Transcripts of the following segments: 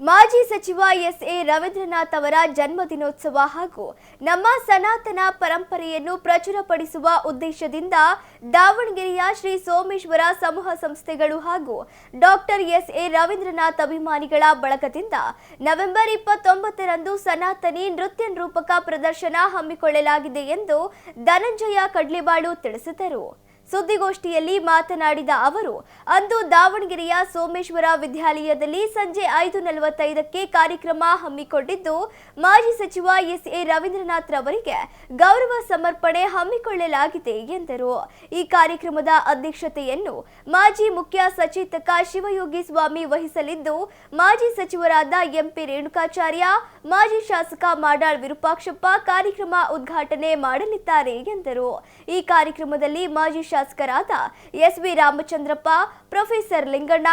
ಮಾಜಿ ಸಚಿವ S A Ravindranath ಅವರ ಜನ್ಮದಿನೋತ್ಸವ ಹಾಗೂ ನಮ್ಮ ಸನಾತನ ಪರಂಪರೆಯನ್ನು ಪ್ರಚುರಪಡಿಸುವ ಉದ್ದೇಶದಿಂದ ದಾವಣಗೆರೆಯ ಶ್ರೀ ಸೋಮೇಶ್ವರ ಸಮೂಹ ಸಂಸ್ಥೆಗಳು ಹಾಗೂ ಡಾಕ್ಟರ್ ಎಸ್ ಎ ರವೀಂದ್ರನಾಥ್ ಅಭಿಮಾನಿಗಳ ಬಳಗದಿಂದ ನವೆಂಬರ್ ಇಪ್ಪತ್ತೊಂಬತ್ತರಂದು ಸನಾತನಿ ನೃತ್ಯ ರೂಪಕ ಪ್ರದರ್ಶನ ಹಮ್ಮಿಕೊಳ್ಳಲಾಗಿದೆ ಎಂದು ಧನಂಜಯ ಕಡ್ಲಿಬಾಳು ತಿಳಿಸಿದರು. ಸುದ್ದಿಗೋಷ್ಠಿಯಲ್ಲಿ ಮಾತನಾಡಿದ ಅವರು, ಅಂದು ದಾವಣಗೆರೆಯ ಸೋಮೇಶ್ವರ ವಿದ್ಯಾಲಯದಲ್ಲಿ ಸಂಜೆ ಐದು ನಲವತ್ತೈದಕ್ಕೆ ಕಾರ್ಯಕ್ರಮ ಹಮ್ಮಿಕೊಂಡಿದ್ದು, ಮಾಜಿ ಸಚಿವ ಎಸ್ ಎ ರವೀಂದ್ರನಾಥ್ ರವರಿಗೆ ಗೌರವ ಸಮರ್ಪಣೆ ಹಮ್ಮಿಕೊಳ್ಳಲಾಗಿದೆ ಎಂದರು. ಈ ಕಾರ್ಯಕ್ರಮದ ಅಧ್ಯಕ್ಷತೆಯನ್ನು ಮಾಜಿ ಮುಖ್ಯ ಸಚೇತಕ ಶಿವಯೋಗಿ ಸ್ವಾಮಿ ವಹಿಸಲಿದ್ದು, ಮಾಜಿ ಸಚಿವರಾದ ಎಂಪಿ ರೇಣುಕಾಚಾರ್ಯ, ಮಾಜಿ ಶಾಸಕ ಮಾಡಾಳ್ ವಿರೂಪಾಕ್ಷಪ್ಪ ಕಾರ್ಯಕ್ರಮ ಉದ್ಘಾಟನೆ ಮಾಡಲಿದ್ದಾರೆ ಎಂದರು. ಈ ಕಾರ್ಯಕ್ರಮದಲ್ಲಿ ಮಾಜಿ ಶಾಸಕರಾದ S V Ramachandrappa, professor Linganna,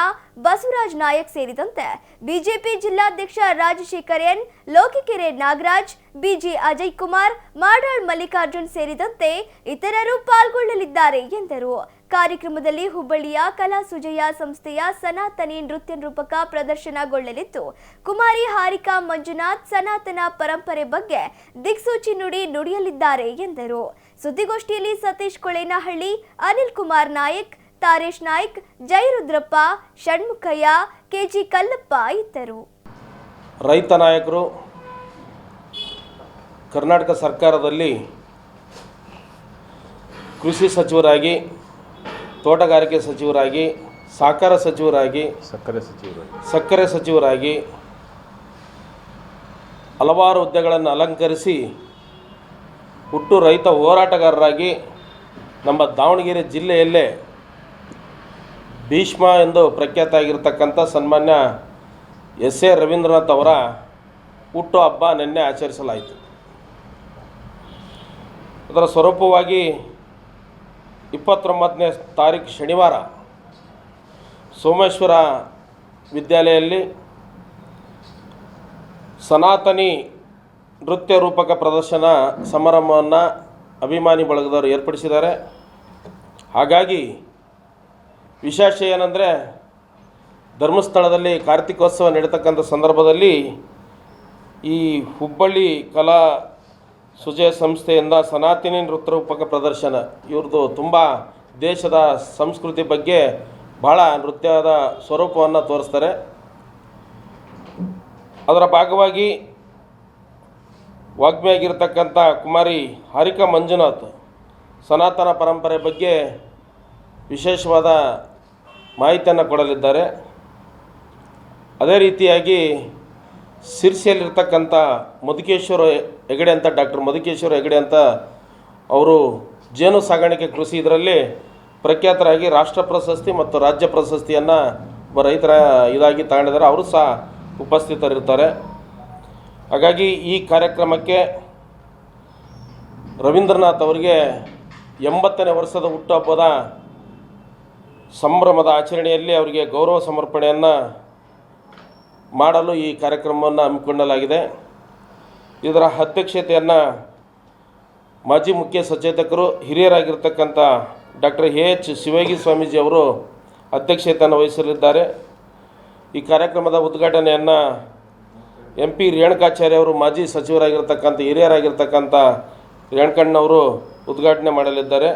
Basavaraj Nayak ಸೇರಿದಂತೆ ಬಿಜೆಪಿ ಜಿಲ್ಲಾಧ್ಯಕ್ಷ ರಾಜಶೇಖರ್ ಎನ್, ಲೋಕಿಕೆರೆ ನಾಗರಾಜ್, ಬಿಜಿ ಅಜಯ್ ಕುಮಾರ್, ಮಾಡಾಳ್ ಮಲ್ಲಿಕಾರ್ಜುನ್ ಸೇರಿದಂತೆ ಇತರರು ಪಾಲ್ಗೊಳ್ಳಲಿದ್ದಾರೆ ಎಂದರು. ಕಾರ್ಯಕ್ರಮದಲ್ಲಿ ಹುಬ್ಬಳ್ಳಿಯ ಕಲಾ ಸುಜಯ ಸಂಸ್ಥೆಯ ಸನಾತನಿ ನೃತ್ಯ ರೂಪಕ ಪ್ರದರ್ಶನಗೊಳ್ಳಲಿದ್ದು ಕುಮಾರಿ ಹಾರಿಕಾ ಮಂಜುನಾಥ್ ಸನಾತನ ಪರಂಪರೆ ಬಗ್ಗೆ ದಿಕ್ಸೂಚಿ ನುಡಿ ನುಡಿಯಲಿದ್ದಾರೆ ಎಂದರು. ಸುದ್ದಿಗೋಷ್ಠಿಯಲ್ಲಿ ಸತೀಶ್ ಕೊಳೇನಹಳ್ಳಿ, ಅನಿಲ್ ಕುಮಾರ್ ನಾಯಕ್, ತಾರೇಶ್ ನಾಯ್ಕ್, ಜಯರುದ್ರಪ್ಪ, ಷಣ್ಮುಖಯ್ಯ, ಕೆಜಿ ಕಲ್ಲಪ್ಪ ಇದ್ದರು. ರೈತ ನಾಯಕರು, ಕರ್ನಾಟಕ ಸರ್ಕಾರದಲ್ಲಿ ಕೃಷಿ ಸಚಿವರಾಗಿ ತೋಟಗಾರಿಕೆ ಸಚಿವರಾಗಿ ಸಹಕಾರ ಸಚಿವರಾಗಿ ಸಕ್ಕರೆ ಸಚಿವರು ಸಕ್ಕರೆ ಸಚಿವರಾಗಿ ಹಲವಾರು ಹುದ್ದೆಗಳನ್ನು ಅಲಂಕರಿಸಿ ಹುಟ್ಟು ರೈತ ಹೋರಾಟಗಾರರಾಗಿ ನಮ್ಮ ದಾವಣಗೆರೆ ಜಿಲ್ಲೆಯಲ್ಲೇ ಭೀಷ್ಮ ಎಂದು ಪ್ರಖ್ಯಾತ ಆಗಿರತಕ್ಕಂಥ ಸನ್ಮಾನ್ಯ ಎಸ್ ಎ ರವೀಂದ್ರನಾಥ್ ಅವರ ಹುಟ್ಟು ಹಬ್ಬ ನಿನ್ನೆ ಆಚರಿಸಲಾಯಿತು. ಅದರ ಸ್ವರೂಪವಾಗಿ ಇಪ್ಪತ್ತೊಂಬತ್ತನೇ ತಾರೀಕು ಶನಿವಾರ ಸೋಮೇಶ್ವರ ವಿದ್ಯಾಲಯದಲ್ಲಿ ಸನಾತನಿ ನೃತ್ಯ ರೂಪಕ ಪ್ರದರ್ಶನ ಸಮಾರಂಭವನ್ನು ಅಭಿಮಾನಿ ಬಳಗದವರು ಏರ್ಪಡಿಸಿದ್ದಾರೆ. ಹಾಗಾಗಿ ವಿಶೇಷ ಏನಂದರೆ ಧರ್ಮಸ್ಥಳದಲ್ಲಿ ಕಾರ್ತಿಕೋತ್ಸವ ನಡೀತಕ್ಕಂಥ ಸಂದರ್ಭದಲ್ಲಿ ಈ ಹುಬ್ಬಳ್ಳಿ ಕಲಾ ಸುಜಯ ಸಂಸ್ಥೆಯಿಂದ ಸನಾತನಿ ನೃತ್ಯ ರೂಪಕ ಪ್ರದರ್ಶನ. ಇವ್ರದ್ದು ತುಂಬ ದೇಶದ ಸಂಸ್ಕೃತಿ ಬಗ್ಗೆ ಬಹಳ ನೃತ್ಯದ ಸ್ವರೂಪವನ್ನು ತೋರಿಸ್ತಾರೆ. ಅದರ ಭಾಗವಾಗಿ ವಾಗ್ಮಿಯಾಗಿರ್ತಕ್ಕಂಥ ಕುಮಾರಿ ಹರಿಕಾ ಮಂಜುನಾಥ್ ಸನಾತನ ಪರಂಪರೆ ಬಗ್ಗೆ ವಿಶೇಷವಾದ ಮಾಹಿತಿಯನ್ನು ಕೊಡಲಿದ್ದಾರೆ. ಅದೇ ರೀತಿಯಾಗಿ ಸಿರ್ಸಿಯಲ್ಲಿರ್ತಕ್ಕಂಥ ಮಧುಕೇಶ್ವರ ಹೆಗಡೆ ಅಂತ ಡಾಕ್ಟರ್ ಮಧುಕೇಶ್ವರ ಹೆಗಡೆ ಅಂತ ಅವರು ಜೇನು ಸಾಗಾಣಿಕೆ ಕೃಷಿ ಇದರಲ್ಲಿ ಪ್ರಖ್ಯಾತರಾಗಿ ರಾಷ್ಟ್ರ ಪ್ರಶಸ್ತಿ ಮತ್ತು ರಾಜ್ಯ ಪ್ರಶಸ್ತಿಯನ್ನು ರೈತರ ಇದಾಗಿ ತಗೊಂಡಿದ್ದಾರೆ. ಅವರು ಸಹ ಉಪಸ್ಥಿತರಿರ್ತಾರೆ. ಹಾಗಾಗಿ ಈ ಕಾರ್ಯಕ್ರಮಕ್ಕೆ ರವೀಂದ್ರನಾಥ್ ಅವರಿಗೆ ಎಂಬತ್ತನೇ ವರ್ಷದ ಹುಟ್ಟುಹಬ್ಬದ ಸಂಭ್ರಮದ ಆಚರಣೆಯಲ್ಲಿ ಅವರಿಗೆ ಗೌರವ ಸಮರ್ಪಣೆಯನ್ನು ಮಾಡಲು ಈ ಕಾರ್ಯಕ್ರಮವನ್ನು ಹಮ್ಮಿಕೊಳ್ಳಲಾಗಿದೆ. ಇದರ ಅಧ್ಯಕ್ಷತೆಯನ್ನು ಮಾಜಿ ಮುಖ್ಯ ಸಚೇತಕರು, ಹಿರಿಯರಾಗಿರ್ತಕ್ಕಂಥ doctor A H Shivagi Swamiji ಅವರು ಅಧ್ಯಕ್ಷತೆಯನ್ನು ವಹಿಸಲಿದ್ದಾರೆ. ಈ ಕಾರ್ಯಕ್ರಮದ ಉದ್ಘಾಟನೆಯನ್ನು ಎಂ ಪಿ ರೇಣುಕಾಚಾರ್ಯ ಅವರು, ಮಾಜಿ ಸಚಿವರಾಗಿರ್ತಕ್ಕಂಥ ಹಿರಿಯರಾಗಿರ್ತಕ್ಕಂಥ ರೇಣುಕಣ್ಣವರು ಉದ್ಘಾಟನೆ ಮಾಡಲಿದ್ದಾರೆ.